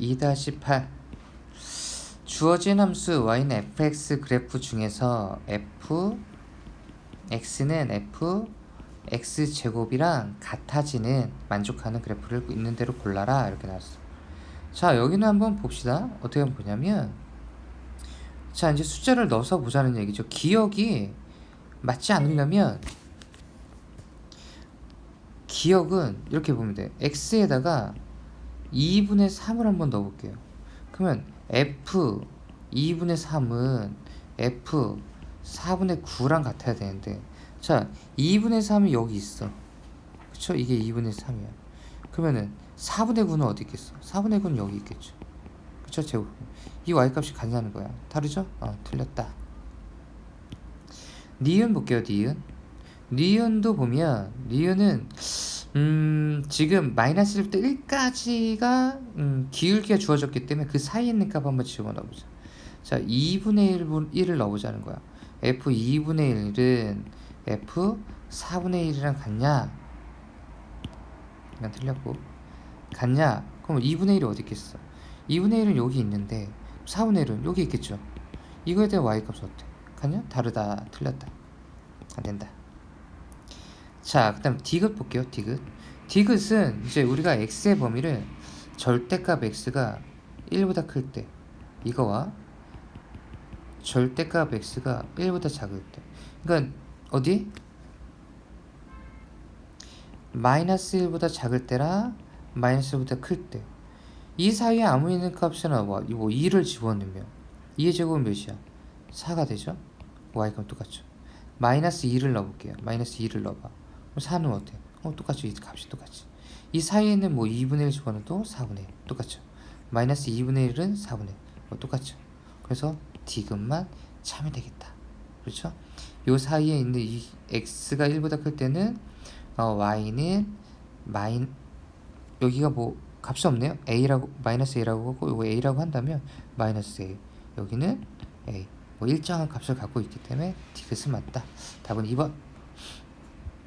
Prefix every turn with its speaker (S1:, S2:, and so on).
S1: 2-8 주어진 함수 y는 fx 그래프 중에서 f x는 f x 제곱이랑 같아지는 만족하는 그래프를 있는 대로 골라라 이렇게 나왔어. 자 여기는 한번 봅시다. 어떻게 보냐면 자 이제 숫자를 넣어서 보자는 얘기죠. 기억이 맞지 않으려면 기억은 이렇게 보면 돼. x에다가 2분의 3을 한번 넣어볼게요. 그러면 f 2분의 3은 f 4분의 9랑 같아야 되는데 자 2분의 3이 여기 있어. 그쵸? 이게 2분의 3이야. 그러면은 4분의 9는 어디 있겠어? 4분의 9는 여기 있겠죠. 그쵸? 제곱. 이 y값이 같냐는 거야. 다르죠? 어, 틀렸다. 니은 볼게요, 니은. 니은도 보면, 니은은, 음, 지금 마이너스 1부터 1까지가, 음, 기울기가 주어졌기 때문에 그 사이에 있는 값 한번 집어넣어보자. 자, 2분의 1분, 1을 넣어보자는 거야. f 2분의 1은 f 4분의 1이랑 같냐? 이건 틀렸고. 같냐? 그럼 2분의 1이 어디 있겠어? 2분의 1은 여기 있는데 4분의 1은 여기 있겠죠. 이거에 대한 y값 어때? 같냐? 다르다. 틀렸다. 안 된다. 자, 그 다음 디귿 볼게요. 디귿. 디귿은 이제 우리가 x의 범위를 절대값 x가 1보다 클 때 이거와 절대값 x가 1보다 작을 때. 그러니까 어디? 마이너스 1보다 작을 때랑 마이너스 1보다 클 때. 이 사이에 아무 있는 값이나 뭐, 뭐 2를 집어넣으면 2의 제곱은 몇이야? 4가 되죠? y값 똑같죠. 마이너스 2를 넣어볼게요. 마이너스 2를 넣어봐. 그럼 4는 어때? 어, 똑같죠. 이 값이 똑같지. 이 사이에는 뭐 2분의 1 집어넣어도 4분의 1 똑같죠. 마이너스 2분의 1은 4분의 1 뭐 똑같죠. 그래서 디귿만 차면 되겠다. 그렇죠? 요 사이에 있는 이 x가 1보다 클 때는 어, y는 마인 여기가 뭐 값이 없네요. a라고 마이너스 a라고 하고 이거 a라고 한다면 마이너스 a 여기는 a 뭐 일정한 값을 갖고 있기 때문에 디귿은 맞다. 답은 2번.